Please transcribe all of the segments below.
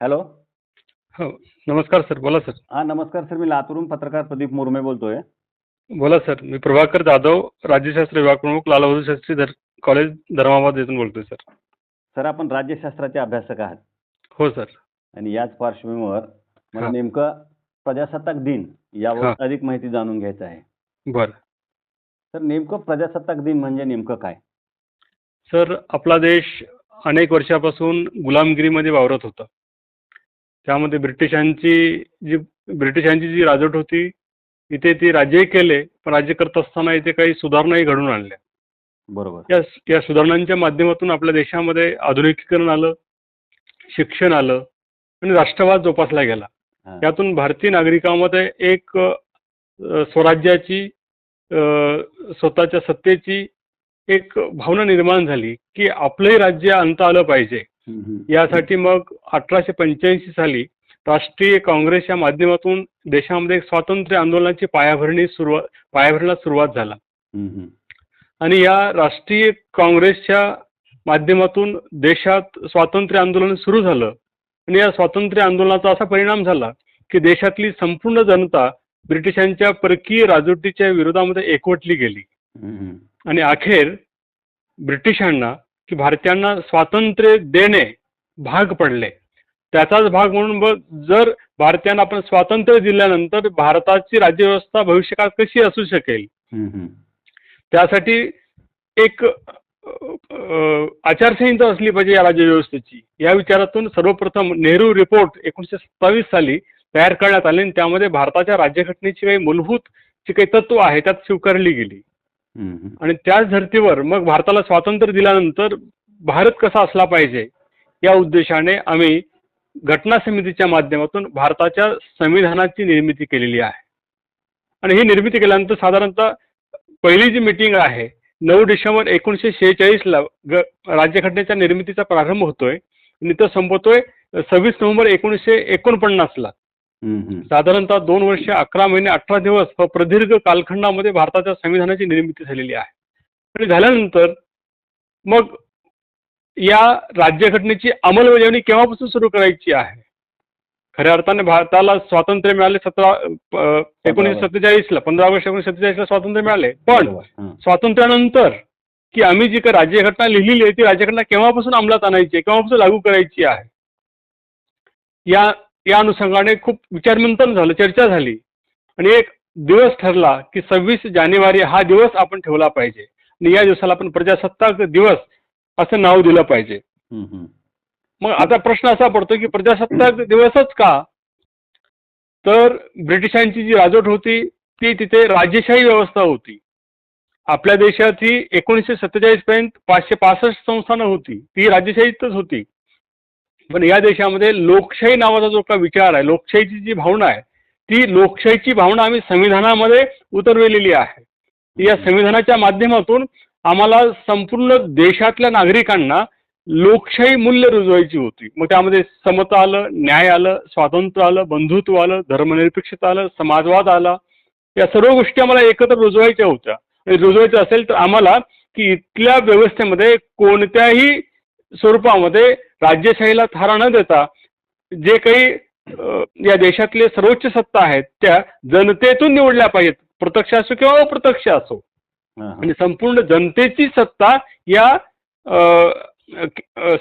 Hello. हो नमस्कार sir बोला सर. हां नमस्कार सर मी लातूरून पत्रकार प्रदीप मुरमे बोलतोय. बोला सर मी प्रभाकर जाधव राज्यशास्त्र विभाग प्रमुख लाल बहादूर शास्त्री धर कॉलेज धर्माबाद येथून बोलतोय सर. सर आपण राज्यशास्त्राचे अभ्यासक आहात. हो सर. आणि याच पार्श्वभूमीवर मला हां. नेमकं प्रजासत्ताक दिन यावर. अधिक माहिती जाणून घ्यायचं आहे. बरं. सर नेमकं प्रजासत्ताक दिन म्हणजे नेमकं काय? सर आपला देश अनेक वर्षापासून गुलामगिरीमध्ये वावरत होता. त्यामध्ये ब्रिटिशांची जी ब्रिटिशांची जी राजवट होती इथे ती राज्यही केले पण राज्य करत असताना इथे काही सुधारणाही घडून आणल्या बरोबर या या सुधारणांच्या माध्यमातून आपल्या देशामध्ये आधुनिकीकरण आलं शिक्षण आलं आणि राष्ट्रवाद जोपासला गेला हां. यातून भारतीय नागरिकांमध्ये एक स्वराज्याची स्वतःच्या सत्तेची एक भावना निर्माण झाली की आपलंही राज्य अंत आलं पाहिजे. यासाठी मग अठराशे पंच्याऐंशी साली राष्ट्रीय काँग्रेसच्या माध्यमातून देशामध्ये एक स्वातंत्र्य आंदोलनाची पायाभरणी सुरुवात पायाभरणीला सुरुवात झाला. आणि या राष्ट्रीय काँग्रेसच्या माध्यमातून देशात स्वातंत्र्य आंदोलन सुरू झालं आणि या स्वातंत्र्य आंदोलनाचा असा परिणाम झाला की देशातली संपूर्ण जनता ब्रिटिशांच्या परकीय राजवटीच्या विरोधामध्ये एकवटली गेली. आणि अखेर ब्रिटिशांना की भारतीयांना स्वातंत्र्य देणे भाग पडले त्याचाच भाग म्हणून जर भारतीयांना आपण स्वातंत्र्य दिल्यानंतर भारताची राज्यव्यवस्था भविष्यकाळात कशी असू शकेल. त्यासाठी एक आचारसंहिता असली पाहिजे या राज्यव्यवस्थेची या विचारातून सर्वप्रथम नेहरू रिपोर्ट एकोणीसशे सत्तावीस साली तयार करण्यात आले आणि त्यामध्ये भारताच्या राज्यघटनेची काही मूलभूत जी काही तत्व आहे त्यात स्वीकारली गेली. आणि त्याच धर्तीवर मग भारताला स्वातंत्र्य दिल्यानंतर भारत कसा असला पाहिजे या उद्देशाने आम्ही घटना समितीच्या माध्यमातून भारताच्या संविधानाची निर्मिती केलेली आहे. आणि ही निर्मिती केल्यानंतर साधारणतः पहिली जी मिटिंग आहे नऊ डिसेंबर एकोणीसशे शेहेचाळीसला ग राज्यघटनेच्या निर्मितीचा प्रारंभ होतोय. आणि तो संपवतोय सव्वीस नोव्हेंबर एकोणीसशे एकोणपन्नासला साधारणतः दोन वर्ष अकरा महिने अठरा दिवस व प्रदीर्घ कालखंडामध्ये भारताच्या संविधानाची निर्मिती झालेली आहे. आणि झाल्यानंतर मग या राज्यघटनेची अंमलबजावणी केव्हापासून सुरू करायची आहे? खऱ्या अर्थाने भारताला स्वातंत्र्य मिळाले सतरा एकोणीसशे सत्तेचाळीसला पंधरा ऑगस्ट एकोणीसशे सत्तेचाळीसला स्वातंत्र्य मिळाले. पण. स्वातंत्र्यानंतर की आम्ही जी काही राज्यघटना लिहिलेली आहे ती राज्यघटना केव्हापासून अंमलात आणायची आहे? केव्हापासून लागू करायची आहे? या या अनुषंगाने खूप विचारमंथन झालं चर्चा झाली. आणि एक दिवस ठरला की सव्वीस जानेवारी हा दिवस आपण ठेवला पाहिजे. आणि या दिवसाला आपण प्रजासत्ताक दिवस असं नाव दिलं पाहिजे. मग आता प्रश्न असा पडतो की प्रजासत्ताक दिवसच का? तर ब्रिटिशांची जी राजवट होती ती तिथे राजेशाही व्यवस्था होती. आपल्या देशात ही एकोणीसशे सत्तेचाळीस पर्यंत पाचशे पासष्ट संस्थानं होती. ती राजेशाहीतच होती. पण या देशामध्ये लोकशाही नावाचा जो का विचार आहे लोकशाहीची जी भावना आहे ती लोकशाहीची भावना आम्ही संविधानामध्ये उतरविलेली आहे. या संविधानाच्या माध्यमातून आम्हाला संपूर्ण देशातल्या नागरिकांना लोकशाही मूल्य रुजवायची होती. मग त्यामध्ये समता आलं न्याय आलं स्वातंत्र्य आलं बंधुत्व आलं धर्मनिरपेक्षता आलं समाजवाद आला या सर्व गोष्टी आम्हाला एकत्र रुजवायच्या होत्या. आणि रुजवायचं असेल तर आम्हाला की इथल्या व्यवस्थेमध्ये कोणत्याही स्वरूपामध्ये राज्यशाहीला थारा न देता जे काही या देशातले सर्वोच्च सत्ता आहेत त्या जनतेतून निवडल्या पाहिजेत. प्रत्यक्ष असो किंवा अप्रत्यक्ष असो. आणि संपूर्ण जनतेची सत्ता या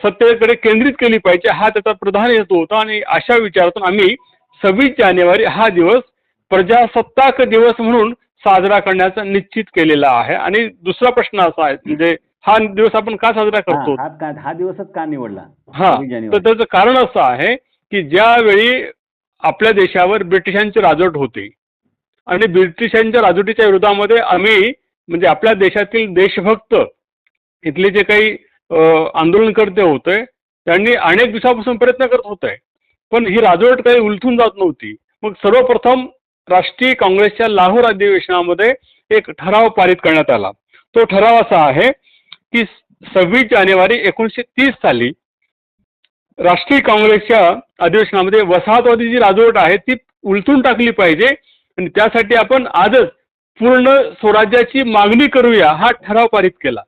सत्तेकडे केंद्रित केली पाहिजे हा त्याचा प्रधान हेतू होता. आणि अशा विचारातून आम्ही सव्वीस जानेवारी हा दिवस प्रजासत्ताक दिवस म्हणून साजरा करण्याचा निश्चित केलेला आहे. आणि दुसरा प्रश्न असा आहे म्हणजे हा दिवस आपण का साजरा करतो? हां, का- दिवसच का निवडला? हा सव्वीस तर जानेवारी. त्याचं कारण असं आहे की ज्यावेळी आपल्या देशावर ब्रिटिशांची राजवट होती आणि ब्रिटिशांच्या राजवटीच्या विरोधामध्ये आम्ही म्हणजे आपल्या देशातील देशभक्त इथले जे काही अ, आंदोलनकर्ते होते त्यांनी अनेक दिवसापासून प्रयत्न करत होते. पण ही राजवट काही उलथून जात नव्हती. मग सर्वप्रथम राष्ट्रीय काँग्रेसच्या लाहोर अधिवेशनामध्ये एक ठराव पारित करण्यात आला. तो ठराव असा आहे की सव्वीस जानेवारी एकोणीसशे तीस साली राष्ट्रीय काँग्रेसच्या अधिवेशनामध्ये वसाहतवादी जी राजवट आहे ती उलथून टाकली पाहिजे. आणि त्यासाठी आपण आजच पूर्ण स्वराज्याची मागणी करूया हा ठराव पारित केला.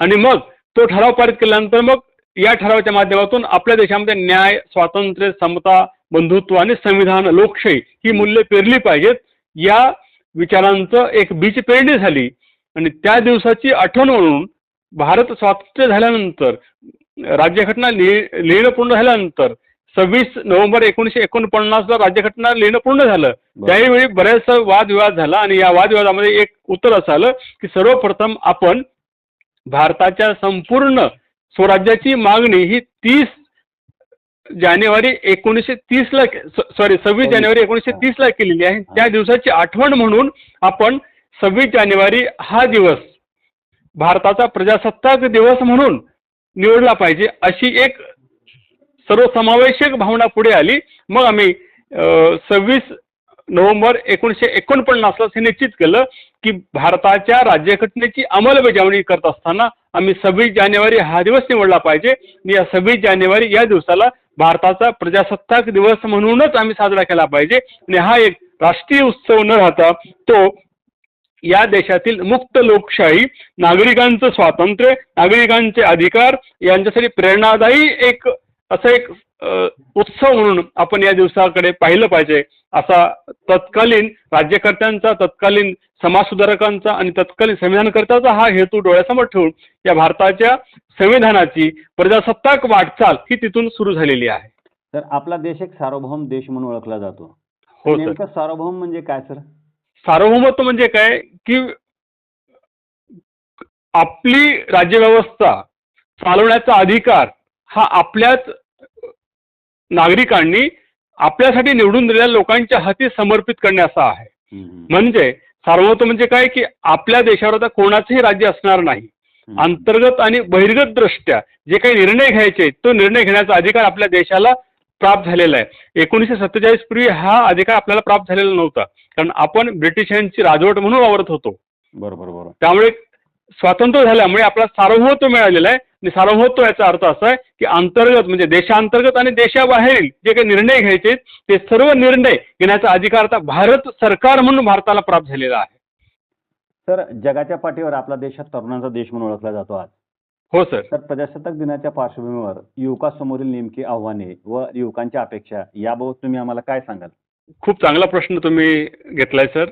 आणि मग तो ठराव पारित केल्यानंतर मग या ठरावाच्या माध्यमातून आपल्या देशामध्ये न्याय स्वातंत्र्य समता बंधुत्व आणि संविधान लोकशाही ही मूल्य पेरली पाहिजेत. या विचारांचं एक बीज पेरणी झाली. आणि त्या दिवसाची आठवण म्हणून भारत स्वातंत्र्य झाल्यानंतर राज्यघटना लिहि लिहिणं पूर्ण झाल्यानंतर सव्वीस नोव्हेंबर एकोणीशे एकोणपन्नासला राज्यघटना लिहिणं पूर्ण झालं. बरं. त्यावेळी बऱ्याचसा वादविवाद झाला आणि या वादविवादामध्ये एक उत्तर असं आलं की सर्वप्रथम आपण भारताच्या संपूर्ण स्वराज्याची मागणी ही तीस जानेवारी एकोणीसशे तीसला सॉरी सव्वीस जानेवारी एकोणीसशे तीसला केलेली आहे. त्या दिवसाची आठवण म्हणून आपण सव्वीस जानेवारी हा दिवस भारताचा प्रजासत्ताक दिवस म्हणून निवडला पाहिजे अशी एक सर्वसमावेशक भावना पुढे आली. मग आम्ही सव्वीस नोव्हेंबर एकोणीसशे एकोणपन्नासला हे निश्चित केलं की भारताच्या राज्यघटनेची अंमलबजावणी करत असताना आम्ही सव्वीस जानेवारी हा दिवस निवडला पाहिजे. आणि या सव्वीस जानेवारी या दिवसाला भारताचा प्रजासत्ताक दिवस म्हणूनच आम्ही साजरा केला पाहिजे. आणि हा एक राष्ट्रीय उत्सव न राहता तो या देशातील मुक्त लोकशाही नागरिकांचं स्वातंत्र्य नागरिकांचे अधिकार यांच्यासाठी प्रेरणादायी एक असं एक उत्सव म्हणून आपण या दिवसाकडे पाहिलं पाहिजे. असा तत्कालीन राज्यकर्त्यांचा तत्कालीन समाजसुधारकांचा आणि तत्कालीन संविधानकर्त्याचा हा हेतू डोळ्यासमोर ठेवून या भारताच्या संविधानाची प्रजासत्ताक वाटचाल ही तिथून सुरू झालेली आहे. तर आपला देश एक सार्वभौम देश म्हणून ओळखला जातो. हो नेमकं सार्वभौम म्हणजे काय सर? सार्वभौमत्व म्हणजे काय की आपली राज्यव्यवस्था चालवण्याचा अधिकार हा आपल्याच नागरिकांनी आपल्यासाठी निवडून दिलेल्या लोकांच्या हाती समर्पित करण्याचा आहे. म्हणजे सार्वभौमत्व म्हणजे काय की आपल्या देशावर आता कोणाचंही राज्य असणार नाही. अंतर्गत आणि बहिर्गत दृष्ट्या जे काही निर्णय घ्यायचे तो निर्णय घेण्याचा अधिकार आपल्या देशाला प्राप्त झालेला आहे. एकोणीसशे सत्तेचाळीस पूर्वी हा अधिकार आपल्याला प्राप्त झालेला नव्हता. कारण आपण ब्रिटिशांची राजवट म्हणून वावरत होतो. बरोबर बरोबर त्यामुळे स्वातंत्र्य झाल्यामुळे आपला सार्वभौमत्व मिळालेलं आहे. आणि सार्वभौमत्व याचा अर्थ असा आहे की अंतर्गत म्हणजे देशांतर्गत आणि देशाबाहेरील जे काही निर्णय घ्यायचे ते सर्व निर्णय घेण्याचा अधिकार आता भारत सरकार म्हणून भारताला प्राप्त झालेला आहे. सर जगाच्या पाठीवर आपला देश हा तरुणांचा देश म्हणून ओळखला जातो आज. हो सर तर प्रजासत्ताक दिनाच्या पार्श्वभूमीवर युवकासमोरील नेमकी आव्हाने व युवकांच्या अपेक्षा याबाबत तुम्ही आम्हाला काय सांगाल? खूप चांगला प्रश्न तुम्ही घेतलाय सर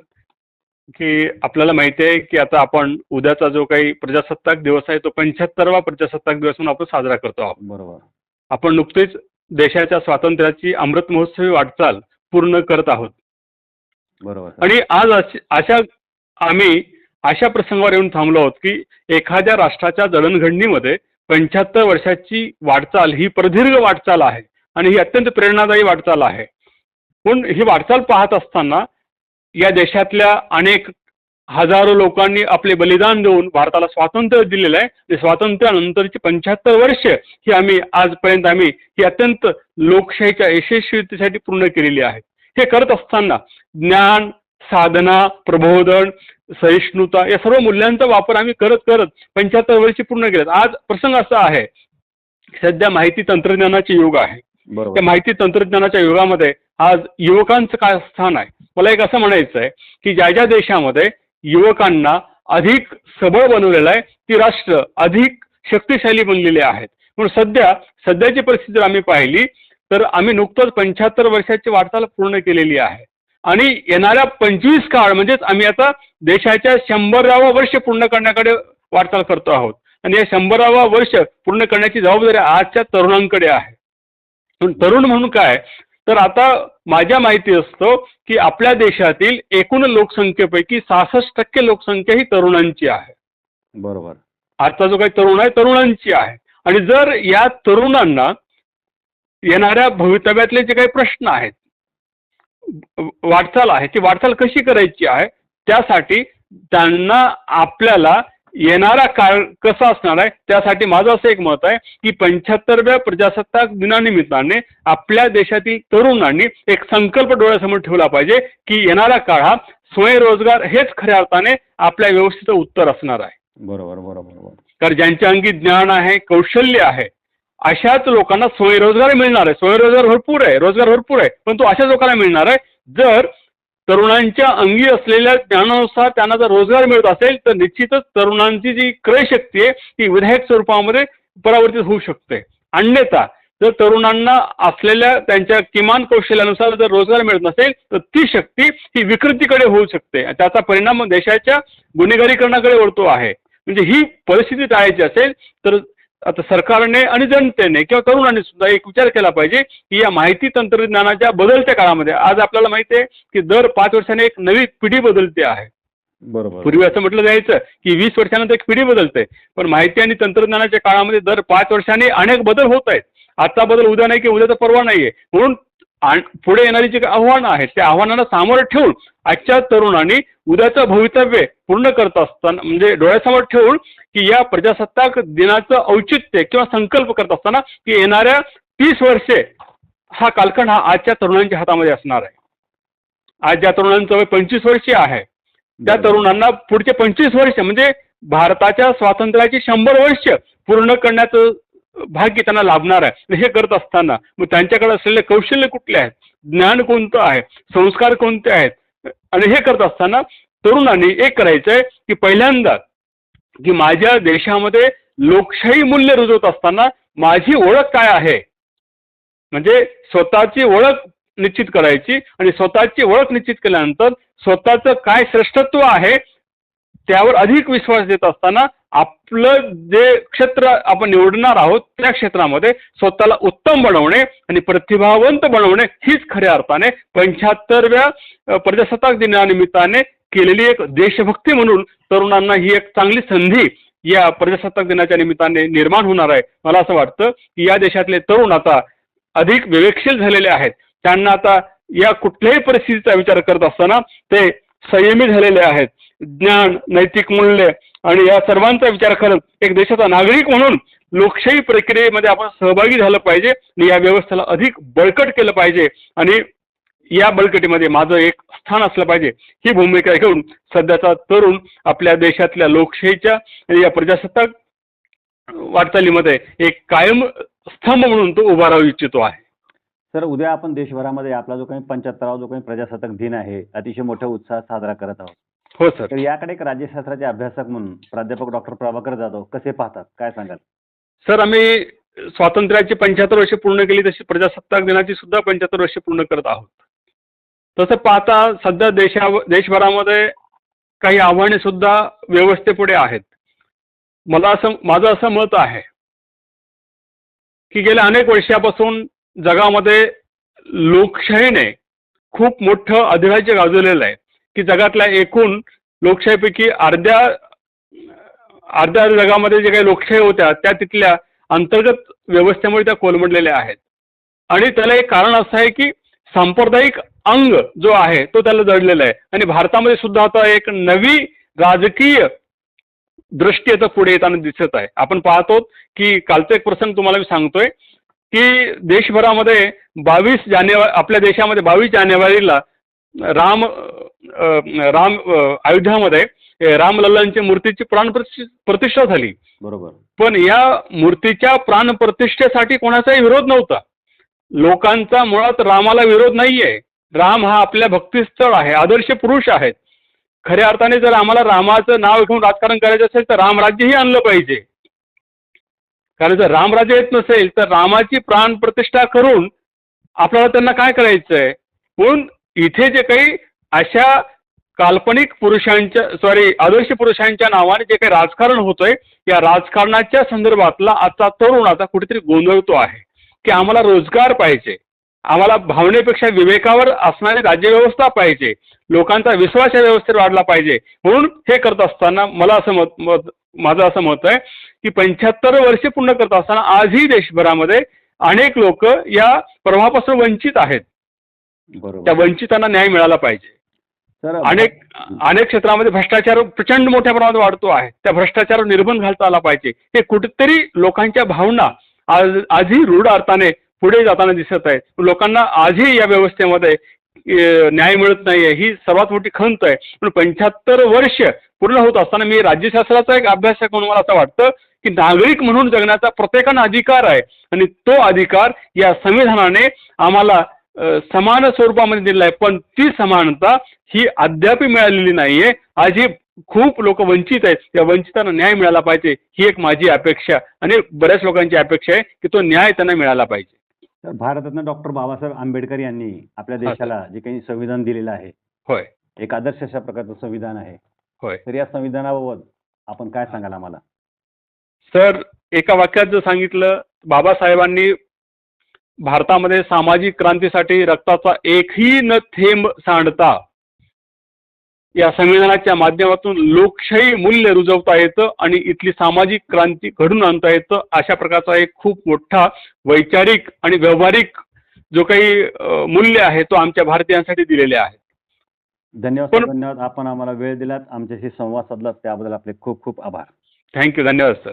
की आपल्याला माहिती आहे की आता आपण उद्याचा जो काही प्रजासत्ताक दिवस आहे तो पंच्याहत्तरवा प्रजासत्ताक दिवस म्हणून आपण साजरा करतो आहोत. बरोबर. आपण नुकतेच देशाच्या स्वातंत्र्याची अमृत महोत्सवी वाटचाल पूर्ण करत आहोत. बरोबर. आणि आज अशा आम्ही अशा प्रसंगावर येऊन थांबलो आहोत की एखाद्या राष्ट्राच्या जडणघडणीमध्ये पंच्याहत्तर वर्षाची वाटचाल ही प्रदीर्घ वाटचाल आहे आणि ही अत्यंत प्रेरणादायी वाटचाल आहे. पण ही वाटचाल पाहत असताना या देशातल्या अनेक हजारो लोकांनी आपले बलिदान देऊन भारताला स्वातंत्र्य दिलेलं आहे. आणि स्वातंत्र्यानंतरची पंच्याहत्तर वर्ष ही आम्ही आजपर्यंत आम्ही ही अत्यंत लोकशाहीच्या यशस्वीतेसाठी पूर्ण केलेली आहे. हे करत असताना ज्ञान साधना प्रबोधन सहिष्णुता या सर्व मूल्यांचा वापर आम्ही करत करत पंच्याहत्तर वर्षी पूर्ण केलेत. आज प्रसंग असा आहे सध्या माहिती तंत्रज्ञानाचे युग आहे. बरोबर. त्या माहिती तंत्रज्ञानाच्या युगामध्ये आज युवकांचं काय स्थान आहे? मला एक असं म्हणायचं आहे की ज्या ज्या देशामध्ये युवकांना अधिक सबळ बनवलेलं आहे ती राष्ट्र अधिक शक्तिशाली बनलेली आहेत. म्हणून सध्या सध्याची परिस्थिती जर आम्ही पाहिली तर आम्ही नुकतंच पंच्याहत्तर वर्षाची वाटचाल पूर्ण केलेली आहे. आणि येणाऱ्या पंचवीस काळ म्हणजेच आम्ही आता देशाच्या शंभरावं वर्ष पूर्ण करण्याकडे वाटचाल करतो आहोत. आणि या शंभरावा वर्ष पूर्ण करण्याची जबाबदारी आजच्या तरुणांकडे आहे. पण तरुण म्हणून काय? तर आता माझ्या माहिती असतं की आपल्या देशातील एकूण लोकसंख्येपैकी सहासष्ट टक्के लोकसंख्या ही तरुणांची आहे. बरोबर. आजचा जो काही तरुण आहे तरुणांची आहे. आणि जर या तरुणांना येणाऱ्या भवितव्यातले जे काही प्रश्न आहेत वाटचाल आहे ती वाटचाल कशी करायची आहे त्यासाठी त्यांना आपल्याला येणारा काळ कसा असणार आहे त्यासाठी माझं असं एक मत आहे की पंच्याहत्तरव्या प्रजासत्ताक दिनानिमित्ताने आपल्या देशातील तरुणांनी एक संकल्प डोळ्यासमोर ठेवला पाहिजे की येणारा काळ हा स्वयंरोजगार हेच खऱ्या अर्थाने आपल्या व्यवस्थित उत्तर असणार आहे. बरोबर बरोबर बरोबर. कारण ज्यांच्या अंगी ज्ञान आहे कौशल्य आहे अशाच लोकांना स्वयंरोजगार मिळणार आहे. स्वयंरोजगार भरपूर आहे. रोजगार भरपूर आहे. पण तो अशाच लोकांना मिळणार आहे. जर तरुणांच्या अंगी असलेल्या ज्ञानानुसार त्यांना जर रोजगार मिळत असेल तर निश्चितच तरुणांची जी क्रयशक्ती आहे ती विधायक स्वरूपामध्ये परावर्तित होऊ शकते. अन्यथा जर तरुणांना असलेल्या त्यांच्या किमान कौशल्यानुसार जर रोजगार मिळत नसेल तर ती शक्ती ही विकृतीकडे होऊ शकते. त्याचा परिणाम देशाच्या गुन्हेगारीकरणाकडे वळतो आहे. म्हणजे ही परिस्थिती टाळायची असेल तर आता सरकारने आणि जनतेने किंवा तरुणांनी सुद्धा एक विचार केला पाहिजे की या माहिती तंत्रज्ञानाच्या बदलत्या काळामध्ये आज आपल्याला माहिती आहे की दर पाच वर्षाने एक नवी पिढी बदलते आहे. बरोबर. पूर्वी असं म्हटलं जायचं की वीस वर्षानंतर एक पिढी बदलते पण माहिती आणि तंत्रज्ञानाच्या काळामध्ये दर पाच वर्षांनी अनेक बदल होत आहेत. आजचा बदल उद्या नाही की उद्याचा परवा नाहीये. म्हणून पुढे येणारी जी काही आव्हानं आहेत त्या आव्हानांना सामोरं ठेवून आजच्या तरुणांनी उद्याचं भवितव्य पूर्ण करत असताना म्हणजे डोळ्यासमोर ठेवून की या प्रजासत्ताक दिनाचं औचित्य किंवा संकल्प करत असताना की येणाऱ्या तीस वर्षे हा कालखंड हा आजच्या तरुणांच्या हातामध्ये असणार आहे. आज ज्या तरुणांचं वय पंचवीस वर्षे आहे. त्या. तरुणांना पुढचे पंचवीस वर्ष म्हणजे भारताच्या स्वातंत्र्याची शंभर वर्ष पूर्ण करण्याचं भाग्य त्यांना लाभणार आहे. हे करत असताना मग त्यांच्याकडे असलेले कौशल्य कुठले आहेत? ज्ञान कोणतं आहे? संस्कार कोणते आहेत? आणि हे करत असताना तरुणांनी एक करायचं आहे की पहिल्यांदा की माझ्या देशामध्ये लोकशाही मूल्य रुजवत असताना माझी ओळख काय आहे? म्हणजे स्वतःची ओळख निश्चित करायची आणि स्वतःची ओळख निश्चित केल्यानंतर स्वतःचं काय श्रेष्ठत्व आहे त्यावर अधिक विश्वास देत असताना आपलं जे क्षेत्र आपण निवडणार आहोत त्या क्षेत्रामध्ये स्वतःला उत्तम बनवणे आणि प्रतिभावंत बनवणे हीच खऱ्या अर्थाने पंच्याहत्तरव्या प्रजासत्ताक दिनानिमित्ताने केलेली एक देशभक्ती म्हणून तरुणांना ही एक चांगली संधी या प्रजासत्ताक दिनाच्या निमित्ताने निर्माण होणार आहे. मला असं वाटतं की या देशातले तरुण आता अधिक विवेकशील झालेले आहेत. त्यांना आता या कुठल्याही परिस्थितीचा विचार करत असताना ते संयमी झालेले आहेत. ज्ञान नैतिक मूल्य आणि या सर्वांचा विचार करत एक देशाचा नागरिक म्हणून लोकशाही प्रक्रियेमध्ये आपण सहभागी झालं पाहिजे आणि या व्यवस्थेला अधिक बळकट केलं पाहिजे. आणि या बळकटीमध्ये माझं एक स्थान असलं पाहिजे. ही भूमिका घेऊन सध्याचा तरुण आपल्या देशातल्या लोकशाहीच्या या प्रजासत्ताक वाटचालीमध्ये एक कायम स्तंभ म्हणून तो उभा राहू इच्छितो आहे. सर उद्या आपण देशभरामध्ये आपला जो काही पंच्याहत्तरावा जो काही प्रजासत्ताक दिन आहे अतिशय मोठ्या उत्साहात साजरा करत आहोत. हो सर. तर याकडे एक राज्यशास्त्राचे अभ्यासक म्हणून प्राध्यापक डॉक्टर प्रभाकर जाधव कसे पाहतात? काय सांगाल? सर आम्ही स्वातंत्र्याची पंच्याहत्तर वर्षे पूर्ण केली तशी प्रजासत्ताक दिनाची सुद्धा पंच्याहत्तर वर्षे पूर्ण करत आहोत. तसं पाहता सध्या देशा देशभरामध्ये काही आव्हाने सुद्धा व्यवस्थेपुढे आहेत. मला असं माझं असं मत आहे की गेल्या अनेक वर्षापासून जगामध्ये लोकशाहीने खूप मोठं अधिराज्य गाजवलेलं आहे. की जगातल्या एकूण लोकशाहीपैकी अर्ध्या अर्ध्या जगामध्ये जे काही लोकशाही होत्या त्या तिथल्या अंतर्गत व्यवस्थेमुळे त्या कोलमडलेल्या आहेत. आणि त्याला एक कारण असं आहे की सांप्रदायिक अंग जो आहे तो त्याला जडलेला आहे. आणि भारतामध्ये सुद्धा आता एक नवी राजकीय दृष्टी आता पुढे येताना दिसत आहे. आपण पाहतो की कालचा एक प्रसंग तुम्हाला मी सांगतोय की देशभरामध्ये बावीस जानेवारी आपल्या देशामध्ये बावीस जानेवारीला राम राम अयोध्यामध्ये अ, रामलल्लांच्या मूर्तीची प्राण प्रतिष्ठा झाली. बरोबर. पण या मूर्तीच्या प्राणप्रतिष्ठेसाठी कोणाचाही विरोध नव्हता. लोकांचा मुळात रामाला विरोध नाहीये. राम हा आपल्या भक्तिस्थळ आहे आदर्श पुरुष आहेत खऱ्या अर्थाने जर आम्हाला रामाचं नाव घेऊन राजकारण करायचं असेल तर रामराज्यही आणलं पाहिजे. कारण जर रामराज्य येत नसेल तर रामाची प्राण प्रतिष्ठा करून आपल्याला त्यांना काय करायचं आहे म्हणून इथे जे काही अशा काल्पनिक पुरुषांच्या सॉरी आदर्श पुरुषांच्या नावाने जे काही राजकारण होतंय या राजकारणाच्या संदर्भातला आजचा तरुण आता कुठेतरी गोंधळतो आहे की आम्हाला रोजगार पाहिजे. आम्हाला भावनेपेक्षा विवेकावर असणारी राज्यव्यवस्था पाहिजे. लोकांचा विश्वास या व्यवस्थेवर वाढला पाहिजे. म्हणून हे करत असताना मला असं मत मत माझं असं मत आहे की पंच्याहत्तर वर्षे पूर्ण करत असताना आजही देशभरामध्ये अनेक लोक या प्रवाहापासून वंचित आहेत. त्या बरोबर वंचितांना न्याय मिळाला पाहिजे. सर अनेक अनेक क्षेत्रामध्ये भ्रष्टाचार प्रचंड मोठ्या प्रमाणात वाढतो आहे. त्या भ्रष्टाचारावर निर्बंध घालता आला पाहिजे. हे कुठेतरी लोकांच्या भावना आज आजही रूढ अर्थाने पुढे जाताना दिसत आहे. लोकांना आजही या व्यवस्थेमध्ये न्याय मिळत नाहीये. ही सर्वात मोठी खंत आहे. पण पंच्याहत्तर वर्ष पूर्ण होत असताना मी राज्यशास्त्राचा एक अभ्यासक म्हणून मला असं वाटतं की नागरिक म्हणून जगण्याचा प्रत्येकानं अधिकार आहे. आणि तो अधिकार या संविधानाने आम्हाला समान स्वरूपामध्ये दिला आहे. पण ती समानता ही अद्याप मिळालेली नाहीये. आज ही खूप लोक वंचित आहेत. त्या वंचितांना न्याय मिळाला पाहिजे. ही एक माझी अपेक्षा आणि बऱ्याच लोकांची अपेक्षा आहे की तो न्याय त्यांना मिळाला पाहिजे. तर भारतरत्न डॉक्टर बाबासाहेब आंबेडकर यांनी आपल्या. देशाला जे काही संविधान दिलेलं आहे होय. एक आदर्श अशा प्रकारचं संविधान आहे. होय. तर या संविधानाबाबत आपण काय सांगाल आम्हाला? सर एका वाक्यात जर सांगितलं बाबासाहेबांनी भारतामध्ये सामाजिक क्रांतीसाठी रक्ताचा एकही न थेंब सांडता या संविधानाच्या माध्यमातून लोकशाही मूल्य रुजवता येतं आणि इथली सामाजिक क्रांती घडून आणता येतं अशा प्रकारचा एक खूप मोठा वैचारिक आणि व्यावहारिक जो काही मूल्य आहे तो आमच्या भारतीयांसाठी दिलेले आहे. धन्यवाद धन्यवाद. आपण आम्हाला वेळ दिलात. आमच्याशी संवाद साधलात. त्याबद्दल आपले खूप खूप आभार. थँक्यू. धन्यवाद सर.